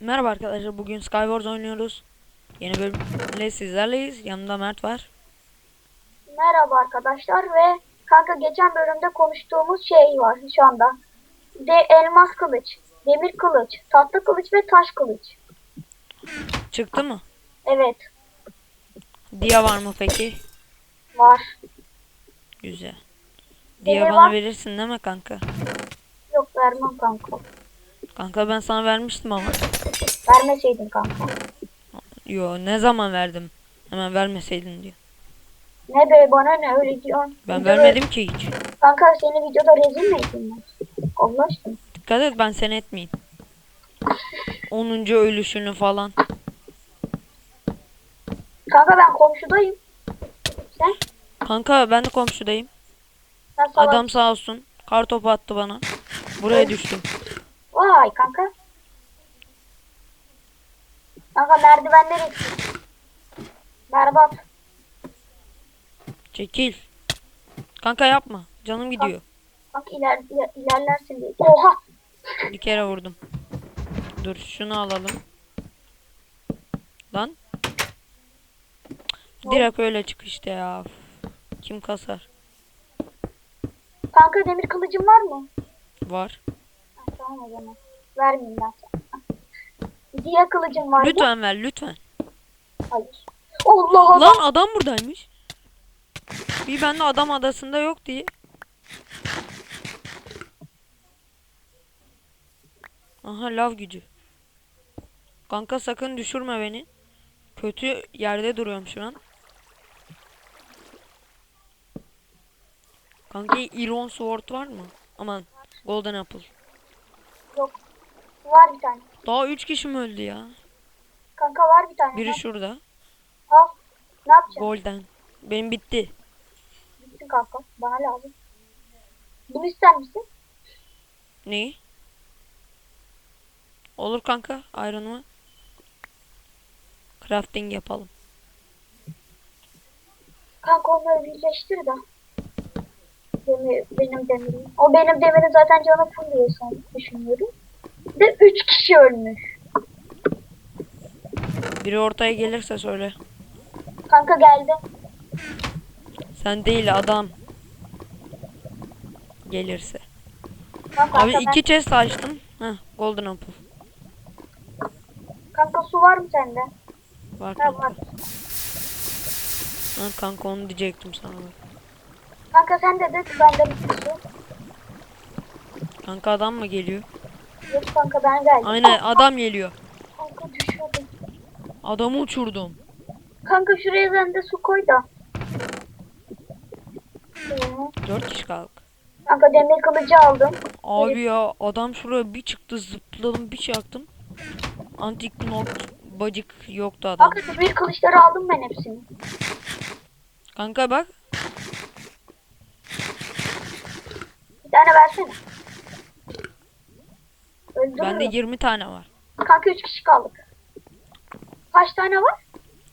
Merhaba arkadaşlar bugün Skywars oynuyoruz. Yeni bölümle sizlerleyiz. Yanımda Mert var. Merhaba arkadaşlar ve kanka geçen bölümde konuştuğumuz şey var şu anda. De elmas kılıç, demir kılıç, tahta kılıç ve taş kılıç. Çıktı mı? Evet Dia var mı peki? var. Güzel. Dia Dia bana var. verirsin değil mi kanka? Yok vermem kanka. Kanka ben sana vermiştim ama. Vermeseydin kanka. Yo ne zaman verdim? Hemen vermeseydin diyor. Ne be bana ne öyle diyorsun. Ben Videoda- vermedim ki hiç. Kanka seni videoda rezil mi ettim ben? Allah aşkına. Dikkat et ben seni etmeyeyim. 10. ölüşünü falan. Kanka ben komşudayım. Sen? Kanka ben de komşudayım. Sen. Adam sağ olsun. Kar topu attı bana. Buraya düştüm. Vay kanka. Kanka merdivenler eksik. Berbat. Çekil. Kanka yapma. Canım gidiyor. Bak iler, iler- ilerlersin diye. Oha. Bir kere vurdum. Dur şunu alalım. Lan. Direkt öyle çık işte ya. Kim kasar? Kanka demir kılıcın var mı? Var. Ha, tamam o zaman. Vermeyeyim ben sana. Diye kılıcın var? Lütfen ver lütfen. Hayır. Allah Allah. Lan adam buradaymış. Bir bende adam adasında yok diye. Aha lav gücü. Kanka sakın düşürme beni. Kötü yerde duruyorum şu an. Kanka Iron Sword var mı? Aman Golden Apple. Var bir tane. Daha 3 kişi mi öldü ya? Kanka var bir tane. Biri Al. şurada. Al. Ne yapacaksın? Golden. Benim bitti. Bitsin kanka. Bana lazım. Bunu ister misin? Neyi? Olur kanka. Iron'ı. Crafting yapalım. Kanka onları birleştir de. Demir, benim demirim. O benim demirim zaten canı full diye düşünüyorum. De 3 kişi ölmüş. Biri ortaya gelirse söyle. Kanka geldi. Sen değil adam. Gelirse. Kanka, Abi kanka, iki chest açtım. Heh, Golden Apple. kanka su var mı sende? Var Ha, var. kanka. Lan kanka onu diyecektim sana. bak. Kanka sen de de bende bir su. Kanka adam mı geliyor? Yok kanka ben geldim. Aynen adam geliyor. Kanka düşüyordum. Adamı uçurdum. Kanka şuraya sen de su koy da. Dört kişi kaldık. Kanka demir kılıcı aldım. Abi ya adam şuraya bir çıktı zıpladım bir çaktım. Antik not bacık yoktu adam. Kanka demir kılıçları aldım ben hepsini. Kanka bak Bir tane versene. Öldürürüm. bende 20 tane var. Kanka 3 kişi kaldık. Kaç tane var?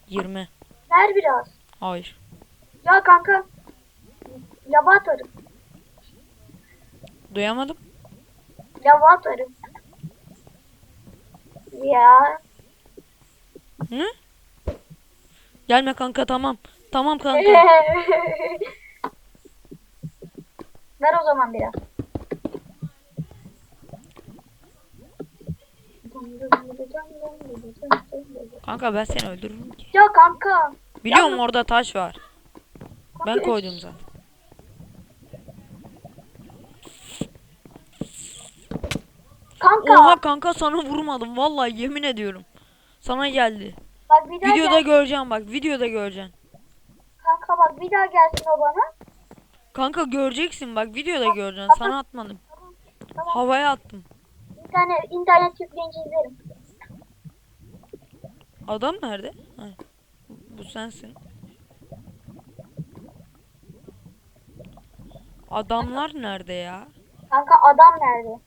20. Ver biraz. Hayır. Ya kanka. Lava atarım. Duyamadım. Lava atarım. Ya. Hı? Gelme kanka tamam. Tamam kanka. Ver o zaman biraz. Kanka ben seni öldürürüm ki. Ya kanka. Biliyorum orada taş var. Ben Kanka, koydum zaten. Kanka. Oha kanka sana vurmadım. Vallahi yemin ediyorum. Sana geldi. Bak bir daha Videoda gel. göreceğim bak. Videoda göreceksin. Kanka bak bir daha gelsin o bana. Kanka göreceksin bak. Videoda göreceksin. Sana atmadım. Tamam. Havaya attım. İnternet, internet yükleyince izlerim. Adam nerede? Ha. Bu sensin. Adamlar nerede ya? Kanka adam nerede?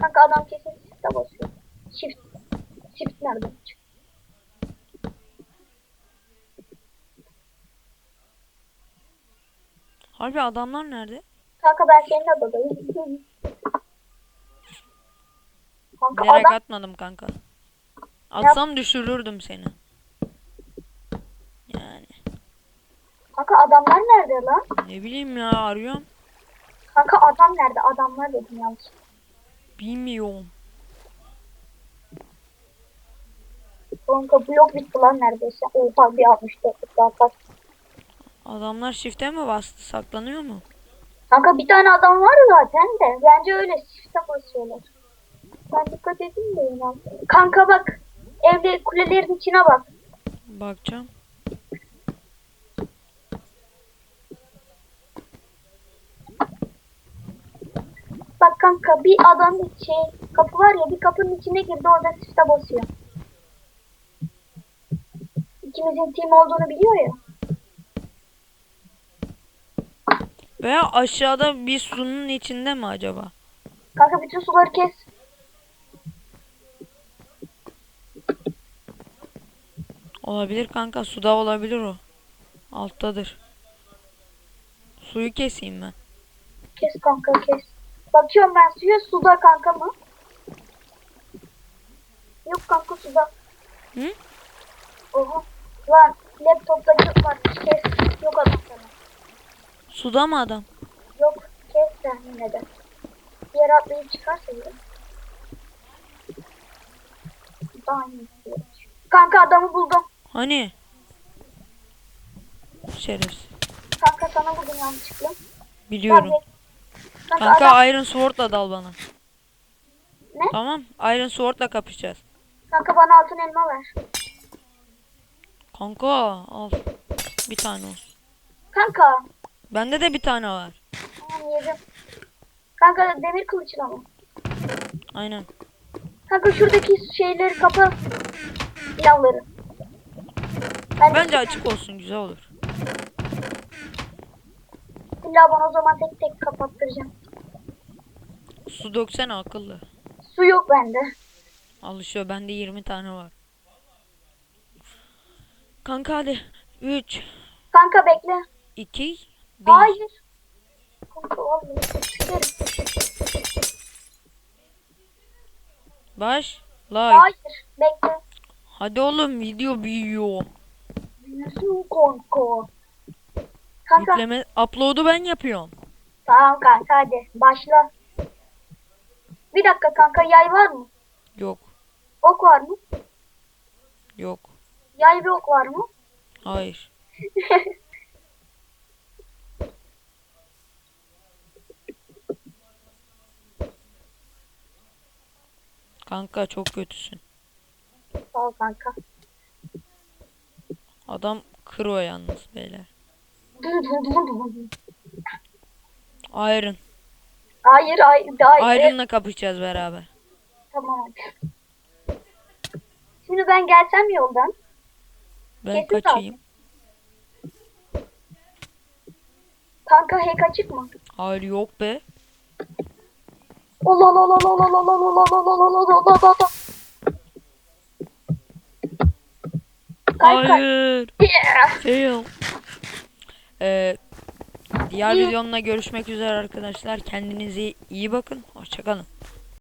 Kanka adam kesin shift'e basıyor. Shift. Shift nerede? Harbi adamlar nerede? Kanka ben senin adadayım. Kanka Bilerek adam, atmadım kanka. Atsam düşürürdüm seni. Yani kanka adamlar nerede lan? ne bileyim ya arıyorum. Kanka adam nerede? Adamlar dedim yanlış. Bilmiyorum. Kanka blok bitti lan neredeyse. Oha bir 64 daha kaç. Adamlar shift'e mi bastı? Saklanıyor mu? Kanka bir tane adam var zaten de. Bence öyle çifte basıyorlar. Ben dikkat edeyim de yine. Kanka bak. Evde kulelerin içine bak. Bakacağım. Bak kanka bir adam şey kapı var ya bir kapının içine girdi orada çifte basıyor. İkimizin team olduğunu biliyor ya. Veya aşağıda bir sunun içinde mi acaba? Kanka bütün suları kes. Olabilir kanka. Suda olabilir o. Alttadır. Suyu keseyim ben. Kes kanka kes. Bakıyorum ben suya suda kanka mı? Yok kanka suda. Hı? Oha. Lan laptoptaki var. Kes. Yok adam sana. Suda mı adam? Yok kes sen yine de. Bir yere atlayıp çıkarsa. Daha iyi şey. Kanka adamı buldum. Hani? Şerefsiz. Kanka sana buldum yanlışlıkla. Biliyorum. Tabii. Kanka, Kanka adam, Iron Sword'la dal bana. Ne? Tamam. Iron Sword'la kapışacağız. kanka bana altın elma ver. Kanka al. Bir tane olsun. Kanka. Bende de bir tane var. Tamam yedim. Kanka demir kılıçla mı? Aynen. Kanka şuradaki şeyleri kapa. Silahları. Ben Bence açık olsun güzel olur. silah bana o zaman tek tek kapattıracağım. Su döksene akıllı. Su yok bende. Alışıyor. Bende 20 tane var. Kanka hadi. 3, Kanka bekle. 2, 1. Hayır. Kanka vallahi sıçarım. Başla. Hayır. Bekle. Hadi oğlum video büyüyor. Büyüsün kanka. Kanka. Yükleme upload'u ben yapıyorum. Tamam kanka hadi. Başla. Bir dakika kanka yay var mı? Yok. Ok var mı? Yok. Yay ve ok var mı? Hayır. Kanka çok kötüsün. Sağ ol kanka. Adam kro yalnız beyler. Iron. Hayır hayır. Hayır. Iron'la kapışacağız beraber. Tamam. Şimdi ben gelsem yoldan. Ben Kesin kaçayım. Kanka hack açık mı? Hayır yok be. Ola la la la la la la la la la la Hayır. Fail. Ee, diğer videomla görüşmek üzere arkadaşlar. Kendinize iyi bakın. Hoşçakalın.